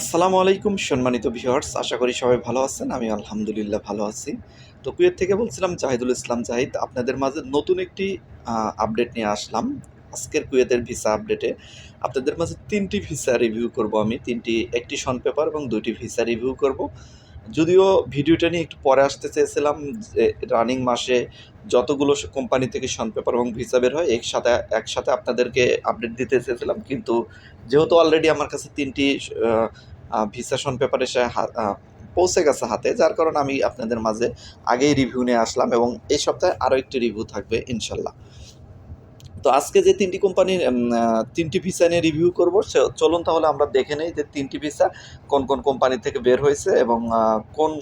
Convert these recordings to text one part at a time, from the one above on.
আসসালামু আলাইকুম, সম্মানিত ভিউয়ার্স আশা করি সবাই ভালো আছেন, আমি আলহামদুলিল্লাহ ভালো আছি। তো কুয়েত থেকে বলছিলাম জাহিদুল ইসলাম জাহিদ, আপনাদের মাঝে নতুন একটি আপডেট নিয়ে আসলাম। আজকের কুয়েতের ভিসা আপডেটে আপনাদের মাঝে তিনটি ভিসা রিভিউ করব আমি, তিনটি একটি সন পেপার এবং দুইটি ভিসা রিভিউ করব। যদিও ভিডিওটা নিয়ে একটু পরে আসতে চেয়েছিলাম যে রানিং মাসে যতগুলো কোম্পানি থেকে শন পেপার এবং ভিসা বের হয়, একসাথে একসাথে আপনাদেরকে আপডেট দিতে চেয়েছিলাম। কিন্তু যেহেতু অলরেডি আমার কাছে তিনটি ভিসা শন পেপার এসে পৌঁছে গেছে হাতে, যার কারণে আমি আপনাদের মাঝে আগেই রিভিউ নিয়ে আসলাম এবং এই সপ্তাহে আরও একটি রিভিউ থাকবে, ইনশাল্লাহ। তো আজকে যে তিনটি কোম্পানির তিনটি ভিসা নিয়ে রিভিউ করব চলুন তাহলে আমরা দেখে নেই যে তিনটি ভিসা কোন কোন কোম্পানি থেকে বের হয়েছে এবং কোন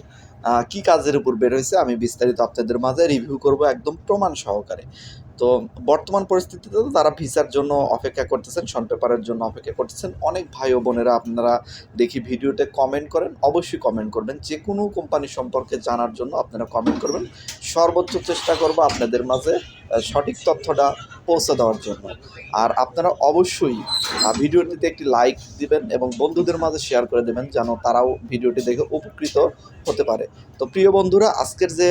কি কাজের উপর বের হয়েছে আমি বিস্তারিত আপনাদের মাঝে রিভিউ করব একদম প্রমাণ সহকারে। তো বর্তমান পরিস্থিতিতে তো তারা ভিসার জন্য অপেক্ষা করতেছেন শন পেপারের জন্য অপেক্ষা করতেছেন। অনেক ভাই ও বোনেরা আপনারা দেখি ভিডিওতে কমেন্ট করেন, অবশ্যই কমেন্ট করবেন। যে কোনো কোম্পানি সম্পর্কে জানার জন্য আপনারা কমেন্ট করবেন। সর্বোচ্চ চেষ্টা করব আপনাদের মাঝে সঠিক তথ্যটা পৌঁছে দেওয়ার জন্য। আর আপনারা অবশ্যই ভিডিওটিতে একটি লাইক দিবেন এবং বন্ধুদের মাঝে শেয়ার করে দেবেন যেন তারাও ভিডিওটি দেখে উপকৃত হতে পারে। তো প্রিয় বন্ধুরা, আজকের যে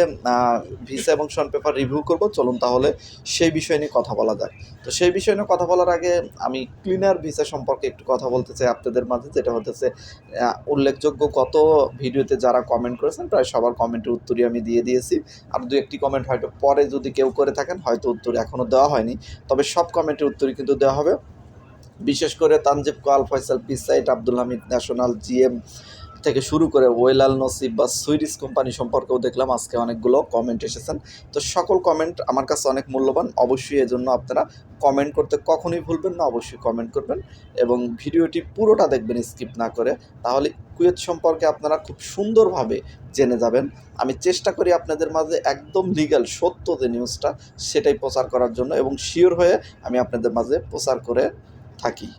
ভিসা এবং শন পেপার রিভিউ করব, চলুন তাহলে সেই বিষয় নিয়ে কথা বলা যাক। তো সেই বিষয় নিয়ে কথা বলার আগে আমি ক্লিনার ভিসা সম্পর্কে একটু কথা বলতে চাই আপনাদের মাঝে, যেটা হতেছে উল্লেখযোগ্য গত ভিডিওতে যারা কমেন্ট করেছেন, প্রায় সবার কমেন্টের উত্তরই আমি দিয়ে দিয়েছি। আর দু একটি কমেন্ট হয়তো পরে যদি কেউ করে থাকেন, হয়তো উত্তর এখনও দেওয়া হয়নি। তবে সব কমেন্টের উত্তরই কিন্তু দেওয়া হবে। বিশেষ করে তানজিব কোয়াল ফয়সাল পিসাইট আব্দুল হামিদ, ন্যাশনাল, জিএম থেকে শুরু করে ওয়েলাল নসিব বা সুইডিশ কোম্পানি সম্পর্কেও দেখলাম, আজকে অনেকগুলো কমেন্ট এসেছেন। তো সকল কমেন্ট আমার কাছে অনেক মূল্যবান, অবশ্যই এজন্য আপনারা কমেন্ট করতে কখনোই ভুলবেন না, অবশ্যই কমেন্ট করবেন এবং ভিডিওটি পুরোটা দেখবেন স্কিপ না করে। তাহলে কুয়েত সম্পর্কে আপনারা খুব সুন্দরভাবে জেনে যাবেন। আমি চেষ্টা করি আপনাদের মাঝে একদম লিগ্যাল সত্য যে নিউজটা সেটাই প্রচার করার জন্য এবং শিওর হয়ে আমি আপনাদের মাঝে প্রচার করে থাকি।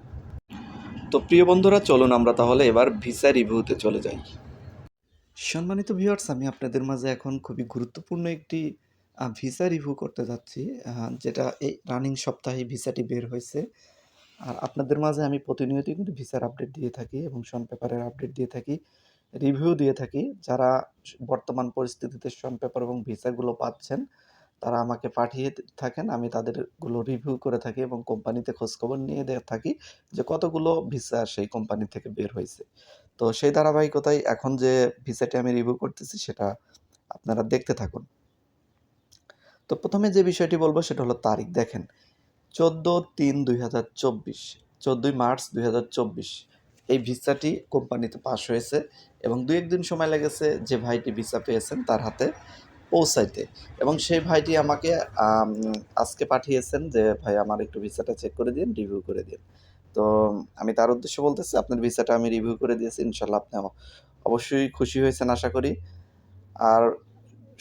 তো প্রিয় বন্ধুরা, চলুন আমরা তাহলে এবার ভিসা রিভিউতে চলে যাই। সম্মানিত ভিউয়ার্স আমি আপনাদের মাঝে এখন খুবই গুরুত্বপূর্ণ একটি ভিসা রিভিউ করতে যাচ্ছি যেটা এই রানিং সপ্তাহে ভিসাটি বের হয়েছে। আর আপনাদের মাঝে আমি প্রতিনিয়তই কিন্তু ভিসার আপডেট দিয়ে থাকি এবং শন পেপারের আপডেট দিয়ে থাকি রিভিউ দিয়ে থাকি। যারা বর্তমান পরিস্থিতিতে শন পেপার এবং ভিসাগুলো পাচ্ছেন তারা আমাকে পাঠিয়ে থাকেন। আমি তাদেরগুলো রিভিউ করে থাকি এবং কোম্পানিতে খোঁজখবর নিয়ে থাকি যে কতগুলো ভিসা সেই কোম্পানি থেকে বের হয়েছে। তো সেই ধারাবাহিকতায় এখন যে ভিসাটি আমি রিভিউ করতেছি সেটা আপনারা দেখতে থাকুন। তো প্রথমে যে বিষয়টি বলব সেটা হলো তারিখ। দেখেন, চোদ্দ তিন দুই হাজার চব্বিশ, চোদ্দোই মার্চ দুই হাজার চব্বিশ। এই ভিসাটি কোম্পানিতে পাশ হয়েছে এবং দু একদিন সময় লেগেছে যে ভাইটি ভিসা পেয়েছেন তার হাতে। পৌঁছাইতে। এবং সেই ভাইটি আমাকে আজকে পাঠিয়েছেন যে, ভাই, আমার একটু ভিসাটা চেক করে দিন রিভিউ করে দিন। তো আমি তার উদ্দেশ্যে বলতেছি, আপনার ভিসাটা আমি রিভিউ করে দিয়েছি, ইনশাল্লাহ আপনি অবশ্যই খুশি হয়েছেন আশা করি। আর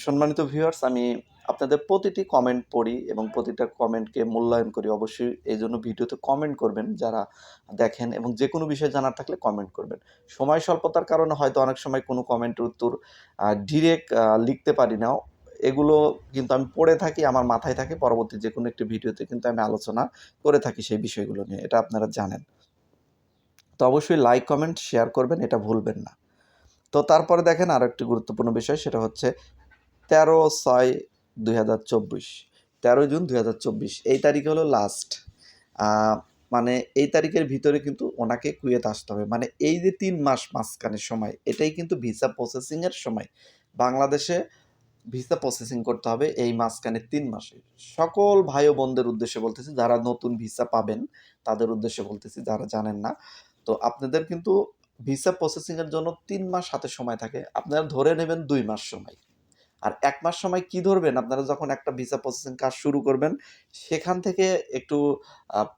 সম্মানিত ভিউয়ার্স আমি আপনাদের প্রতিটি কমেন্ট পড়ি এবং প্রতিটা কমেন্টকে মূল্যায়ন করি। অবশ্যই এই জন্য ভিডিওতে কমেন্ট করবেন, যারা দেখেন এবং যে কোনো বিষয় জানার থাকলে কমেন্ট করবেন। সময় স্বল্পতার কারণে হয়তো অনেক সময় কোনো কমেন্টের উত্তর ডিরেক্ট লিখতে পারি না। এগুলো কিন্তু আমি পড়ে থাকি, আমার মাথায় থাকে। পরবর্তী যে কোনো একটি ভিডিওতে কিন্তু আমি আলোচনা করে থাকি সেই বিষয়গুলো নিয়ে। এটা আপনারা জানেন। তো অবশ্যই লাইক কমেন্ট শেয়ার করবেন, এটা ভুলবেন না। তো তারপরে দেখেন আরও একটি গুরুত্বপূর্ণ বিষয়, সেটা হচ্ছে তেরো ছয় দুই হাজার চব্বিশ, তেরোই জুন দুই হাজার চব্বিশ। এই তারিখ হলো লাস্ট মানে এই তারিখের ভিতরে কিন্তু ওনাকে কুয়েত আসতে হবে। মানে এই যে তিন মাস মাঝখানের সময়, এটাই কিন্তু ভিসা প্রসেসিংয়ের সময়। বাংলাদেশে ভিসা প্রসেসিং করতে হবে এই মাঝখানে তিন মাসে। সকল ভাই ও বোনদের উদ্দেশ্যে বলতেছি, যারা নতুন ভিসা পাবেন, তাদের উদ্দেশ্যে বলতেছি, যারা জানেন না। তো আপনাদের কিন্তু ভিসা প্রসেসিংয়ের জন্য তিন মাস হাতে সময় থাকে। আপনারা ধরে নেবেন দুই মাস সময়। আর এক মাস সময় কি ধরবেন? আপনারা যখন একটা ভিসা প্রসেসিং কাজ শুরু করবেন, সেখান থেকে একটু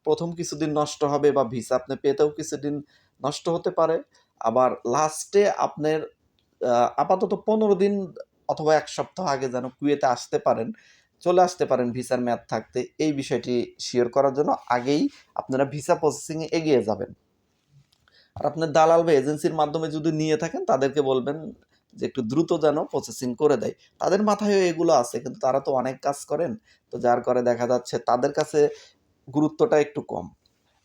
প্রথম কিছুদিন নষ্ট হবে বা ভিসা আপনি পেতেও কিছুদিন নষ্ট হতে পারে। আবার লাস্টে আপনার আপাতত পনেরো দিন অথবা এক সপ্তাহ আগে যেন কুয়েতে আসতে পারেন, চলে আসতে পারেন ভিসার মেয়াদ থাকতে, এই বিষয়টি শিওর করার জন্য আগেই আপনারা ভিসা প্রসেসিংয়ে এগিয়ে যাবেন। আর আপনার দালাল বা এজেন্সির মাধ্যমে যদি নিয়ে থাকেন, তাদেরকে বলবেন যে একটু দ্রুত যেন প্রসেসিং করে দেয়। তাদের মাথায়ও এগুলো আছে, কিন্তু তারা তো অনেক কাজ করেন, তো যার করে দেখা যাচ্ছে তাদের কাছে গুরুত্বটা একটু কম।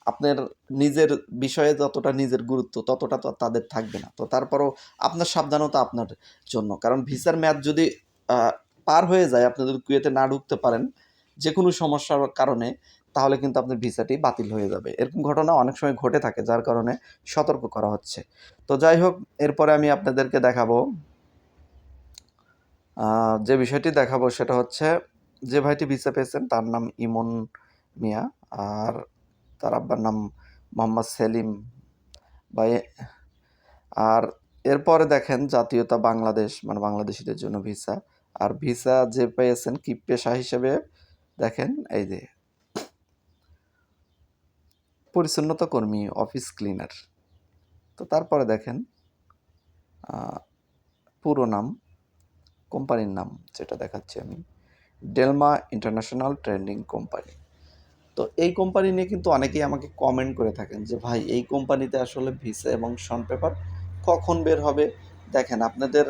আপনার নিজের বিষয়ে যতটা নিজের গুরুত্ব, ততটা তো তাদের থাকবে না। তো তারপরও আপনার সাবধানতা আপনার জন্য। কারণ ভিসার মেয়াদ যদি পার হয়ে যায়, আপনি যদি কুয়েতে না ঢুকতে পারেন যে কোনো সমস্যার কারণে তাহলে কিন্তু আপনার ভিসাটি বাতিল হয়ে যাবে। এরকম ঘটনা অনেক সময় ঘটে থাকে, যার কারণে সতর্ক করা হচ্ছে। তো যাই হোক, এরপরে আমি আপনাদেরকে দেখাবো যে বিষয়টি দেখাবো সেটা হচ্ছে যে ভাইটি ভিসা পেয়েছেন, তার নাম ইমন মিয়া আর তার আব্বার নাম মোহাম্মদ সেলিম ভাই। আর এরপরে দেখেন জাতীয়তা বাংলাদেশ মানে বাংলাদেশিদের জন্য ভিসা। আর ভিসা যে পেয়েছেন কি পেশা হিসেবে দেখেন, এই যে পরিচ্ছন্নতা কর্মী অফিস ক্লিনার তো তারপরে দেখেন পুরো নাম, কোম্পানির নাম যেটা দেখাচ্ছি আমি ডেলমা ইন্টারন্যাশনাল ট্রেন্ডিং কোম্পানি তো এই কোম্পানি নিয়ে কিন্তু অনেকেই আমাকে কমেন্ট করে থাকেন যে, ভাই, এই কোম্পানিতে আসলে ভিসা এবং শন পেপার কখন বের হবে? দেখেন, আপনাদের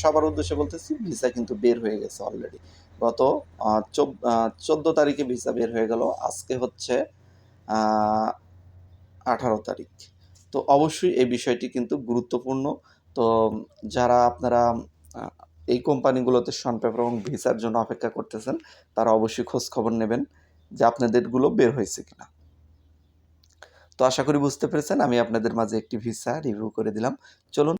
সবার উদ্দেশ্যে বলতেছি ভিসা কিন্তু বের হয়ে গেছে অলরেডি গত চোদ্দ তারিখে ভিসা বের হয়ে গেল। আজকে হচ্ছে আঠারো তারিখ। তো অবশ্যই এই বিষয়টি কিন্তু গুরুত্বপূর্ণ। তো যারা আপনারা এই কোম্পানিগুলোতে শন পেপার এবং ভিসার জন্য অপেক্ষা করতেছেন, তারা অবশ্যই খোঁজ খবর নেবেন যে আপনাদেরগুলো বের হয়েছে কিনা। তো আশা করি বুঝতে পেরেছেন, আমি আপনাদের মাঝে একটি ভিসা রিভিউ করে দিলাম। চলুন।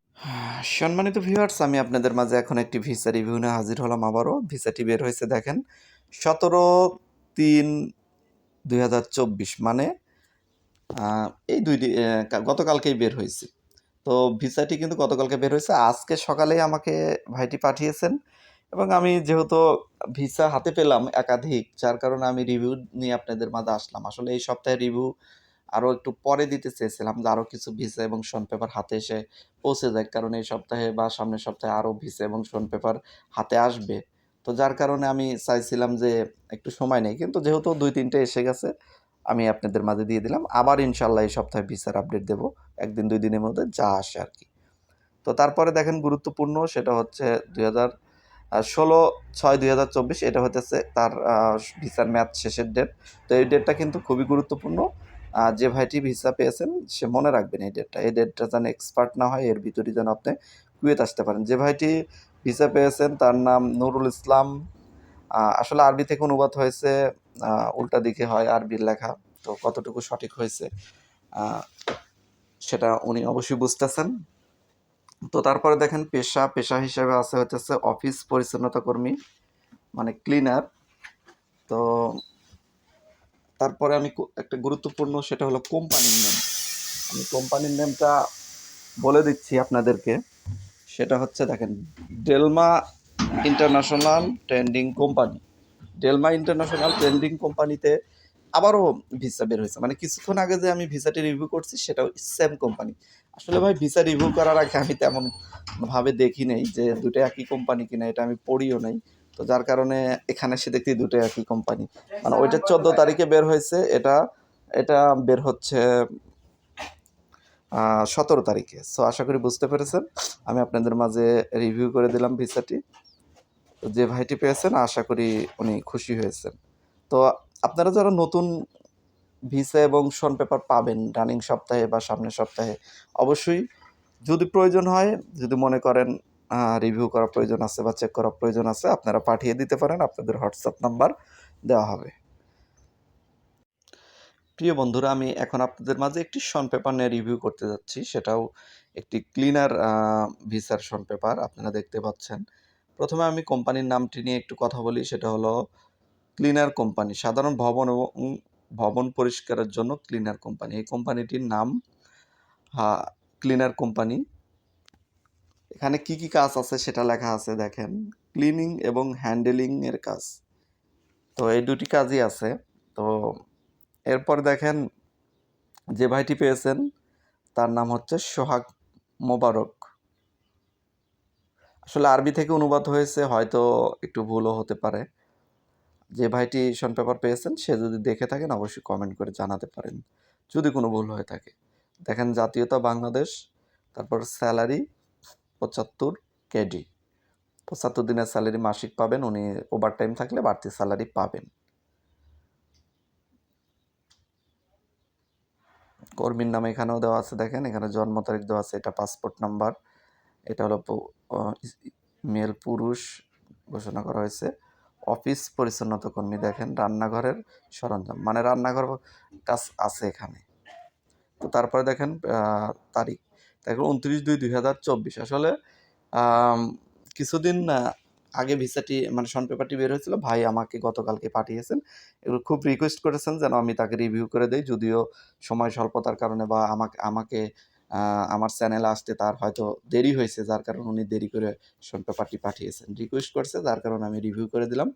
সম্মানিত ভিউয়ার্স, আমি আপনাদের মাঝে এখন একটি ভিসা রিভিউ নিয়ে হাজির হলাম আবারও। ভিসাটি বের হয়েছে, দেখেন, সতেরো তিন দুই মানে এই দুই গতকালকেই বের হয়েছে। তো ভিসাটি কিন্তু গতকালকে বের হয়েছে। আজকে সকালেই আমাকে ভাইটি পাঠিয়েছেন এবং আমি যেহেতু ভিসা হাতে পেলাম একাধিক, যার কারণে আমি রিভিউ নিয়ে আপনাদের মাঝে আসলাম। আসলে এই সপ্তাহে রিভিউ আরও একটু পরে দিতে চেয়েছিলাম যে আরও কিছু ভিসা এবং শন পেপার হাতে এসে পৌঁছে যায় কারণ এই সপ্তাহে বা সামনের সপ্তাহে আরও ভিসা এবং শন পেপার হাতে আসবে। তো যার কারণে আমি চাইছিলাম যে একটু সময় নেই, কিন্তু যেহেতু দুই তিনটে এসে গেছে আমি আপনাদের মাঝে দিয়ে দিলাম। আবার ইনশাল্লাহ এই সপ্তাহে ভিসার আপডেট দেব। একদিন, দুই দিনের মধ্যে যা আসে আর কি। তো তারপরে দেখেন গুরুত্বপূর্ণ সেটা হচ্ছে দুই হাজার ষোলো, ছয়, দুই হাজার চব্বিশ, এটা হতেছে তার ভিসার ম্যাচ শেষের ডেট তো এই ডেটটা কিন্তু খুবই গুরুত্বপূর্ণ। যে ভাইটি ভিসা পেয়েছেন, সে মনে রাখবেন এই ডেটটা এই ডেটটা যেন এক্সপার্ট না হয়, এর ভিতরে যেন আপনি কুয়েত আসতে পারেন। যে ভাইটি ভিসা পেয়েছেন, তার নাম নুরুল ইসলাম আসলে আরবি থেকে অনুবাদ হয়েছে উল্টা দিকে হয় আরবির লেখা, তো কতটুকু সঠিক হয়েছে সেটা উনি অবশ্যই বুঝতেছেন। তো তারপরে দেখেন, পেশা পেশা হিসেবে আছে হচ্ছে অফিস পরিচ্ছন্নতা কর্মী মানে ক্লিনার তো তারপরে আমি একটা গুরুত্বপূর্ণ সেটা হলো কোম্পানির নেম আমি কোম্পানির নেমটা বলে দিচ্ছি আপনাদেরকে। সেটা হচ্ছে দেখেন, Delma international trading company. Delma international trading কোম্পানিতে আবারও ভিসা বের হয়েছে। মানে কিছুক্ষণ আগে যে আমি ভিসাটি রিভিউ করছি, সেটাও সেম কোম্পানি। আসলে ভাই, ভিসা রিভিউ করার আগে আমি তেমন ভাবে দেখি নেই যে দুটো একই কোম্পানি কিনা, এটা আমি পড়িও নাই। তো যার কারণে এখানে এসে দেখি দুটো একই কোম্পানি। মানে ওইটা চোদ্দ তারিখে বের হয়েছে, এটা এটা বের হচ্ছে সতেরো তারিখে। সো আশা করি বুঝতে পেরেছেন। আমি আপনাদের মাঝে রিভিউ করে দিলাম ভিসাটি। যে ভাইটি পেয়েছেন, আশা করি উনি খুশি হয়েছেন। তো আপনারা যারা নতুন ভিসা এবং শন পেপার পাবেন রানিং সপ্তাহে বা সামনের সপ্তাহে, অবশ্যই যদি প্রয়োজন হয়, যদি মনে করেন রিভিউ করার প্রয়োজন আছে বা চেক করার প্রয়োজন আছে, আপনারা পাঠিয়ে দিতে পারেন, আপনাদের হোয়াটসঅ্যাপ নাম্বার দেওয়া হবে। প্রিয় বন্ধুরা, আমি এখন আপনাদের মাঝে একটি শন পেপার নিয়ে রিভিউ করতে যাচ্ছি। সেটাও একটি ক্লিনার ভিসার শন পেপার, আপনারা দেখতে পাচ্ছেন। প্রথমে আমি কোম্পানির নামটি নিয়ে একটু কথা বলি, সেটা হলো ক্লিনার কোম্পানি। সাধারণ ভবন এবং ভবন পরিষ্কারের জন্য ক্লিনার কোম্পানি। এই কোম্পানিটির নাম ক্লিনার কোম্পানি। এখানে কি কি কাজ আছে সেটা লেখা আছে, দেখেন। ক্লিনিং এবং হ্যান্ডেলিং এর কাজ। তো এই দুটি কাজই আছে। তো এরপর দেখেন, যে ভাইটি পেয়েছেন, তার নাম হচ্ছে সোহাগ মোবারক। আসলে আরবি থেকে অনুবাদ হয়েছে, হয়তো একটু ভুলও হতে পারে। যে ভাইটি শন পেপার পেয়েছেন, সে যদি দেখে থাকেন, অবশ্যই কমেন্ট করে জানাতে পারেন, যদি কোনো ভুল হয়ে থাকে। দেখেন, জাতীয়তা বাংলাদেশ, তারপর স্যালারি পঁচাত্তর কেডি পঁচাত্তর দিনের স্যালারি মাসিক পাবেন, উনি ওভার টাইম থাকলে বাড়তি স্যালারি পাবেন। কর্মীর নাম এখানেও দেওয়া আছে, দেখেন, এখানে জন্ম তারিখ দেওয়া আছে, এটা পাসপোর্ট নাম্বার এটা হলো মেল পুরুষ ঘোষণা করা হয়েছে। অফিস পরিচ্ছন্নতা কর্মী দেখেন, রান্নাঘরের সরঞ্জাম মানে রান্নাঘর কাজ আছে এখানে। তো তারপরে দেখেন তারিখ। দেখেন উনত্রিশ দুই দুই হাজার চব্বিশ। আসলে কিছুদিন আগে ভিসাটি মানে শন পেপারটি বের হয়েছিল, ভাই আমাকে গতকালকে পাঠিয়েছেন। এগুলো খুব রিকোয়েস্ট করেছেন যেন আমি তাকে রিভিউ করে দেই, যদিও সময় স্বল্পতার কারণে বা আমাকে আমাকে আমার চ্যানেল আসতে তার হয়তো দেরি হয়েছে, যার কারণে উনি দেরি করে পেপারটি পাঠিয়েছেন। রিকোয়েস্ট করছে, যার কারণে আমি রিভিউ করে দিলাম।